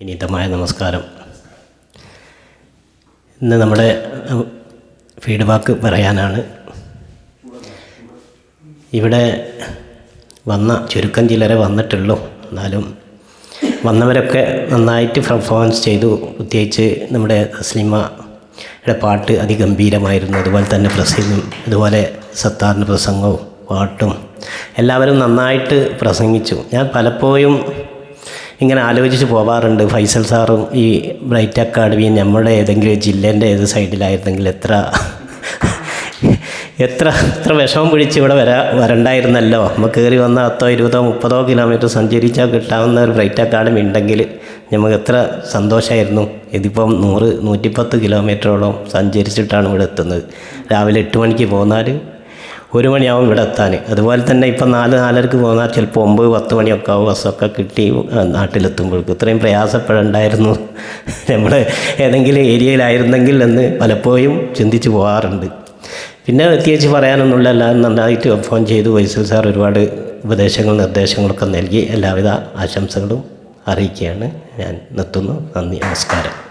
വിനീതമായ നമസ്കാരം. ഇന്ന് നമ്മുടെ ഫീഡ്ബാക്ക് പറയാനാണ്. ഇവിടെ വന്ന ചുരുക്കം ചിലരെ വന്നിട്ടുള്ളൂ. എന്നാലും വന്നവരൊക്കെ നന്നായിട്ട് പെർഫോമൻസ് ചെയ്തു. പ്രത്യേകിച്ച് നമ്മുടെ സിനിമയുടെ പാട്ട് അതിഗംഭീരമായിരുന്നു. അതുപോലെ തന്നെ പ്രസംഗം അതുപോലെ സത്താറിന്റെ പ്രസംഗവും പാട്ടും എല്ലാവരും നന്നായിട്ട് പ്രസംഗിച്ചു. ഞാൻ പലപ്പോഴും ഇങ്ങനെ ആലോചിച്ച് പോവാറുണ്ട്. ഫൈസൽ സാറും ഈ ബ്രൈറ്റ് അക്കാഡമിയും നമ്മുടെ ഏതെങ്കിലും ജില്ലേന്റെ ഏത് സൈഡിലായിരുന്നെങ്കിൽ എത്ര എത്ര എത്ര വിഷമം പിടിച്ച് ഇവിടെ വരാ വരണ്ടായിരുന്നല്ലോ. നമുക്ക് കയറി വന്ന പത്തോ ഇരുപതോ മുപ്പതോ കിലോമീറ്റർ സഞ്ചരിച്ചാൽ കിട്ടാവുന്ന ഒരു ബ്രൈറ്റ് അക്കാഡമി ഉണ്ടെങ്കിൽ നമുക്ക് എത്ര സന്തോഷമായിരുന്നു ഇതിപ്പം നൂറ് നൂറ്റിപ്പത്ത് കിലോമീറ്ററോളം സഞ്ചരിച്ചിട്ടാണ് ഇവിടെ എത്തുന്നത്. രാവിലെ എട്ട് മണിക്ക് പോന്നാൽ ഒരു മണിയാവും ഇവിടെ എത്താൻ. അതുപോലെ തന്നെ ഇപ്പം നാല് നാലരക്ക് പോന്നാൽ ചിലപ്പോൾ ഒമ്പത് പത്ത് മണിയൊക്കെ ആവും ബസ്സൊക്കെ കിട്ടി നാട്ടിലെത്തുമ്പോഴേക്കും. ഇത്രയും പ്രയാസപ്പെടേണ്ടായിരുന്നു. നമ്മൾ ഏതെങ്കിലും ഏരിയയിലായിരുന്നെങ്കിൽ എന്ന് പലപ്പോഴും ചിന്തിച്ച് പോകാറുണ്ട്. പിന്നെ പ്രത്യേകിച്ച് പറയാനൊന്നുമില്ല. എല്ലാവരും നന്നായിട്ട് ഫോൺ ചെയ്തു. വൈസൽ സാർ ഒരുപാട് ഉപദേശങ്ങൾ നിർദ്ദേശങ്ങളൊക്കെ നൽകി. എല്ലാവിധ ആശംസകളും അറിയിക്കുകയാണ്. ഞാൻ നിർത്തുന്നു. നന്ദി. നമസ്കാരം.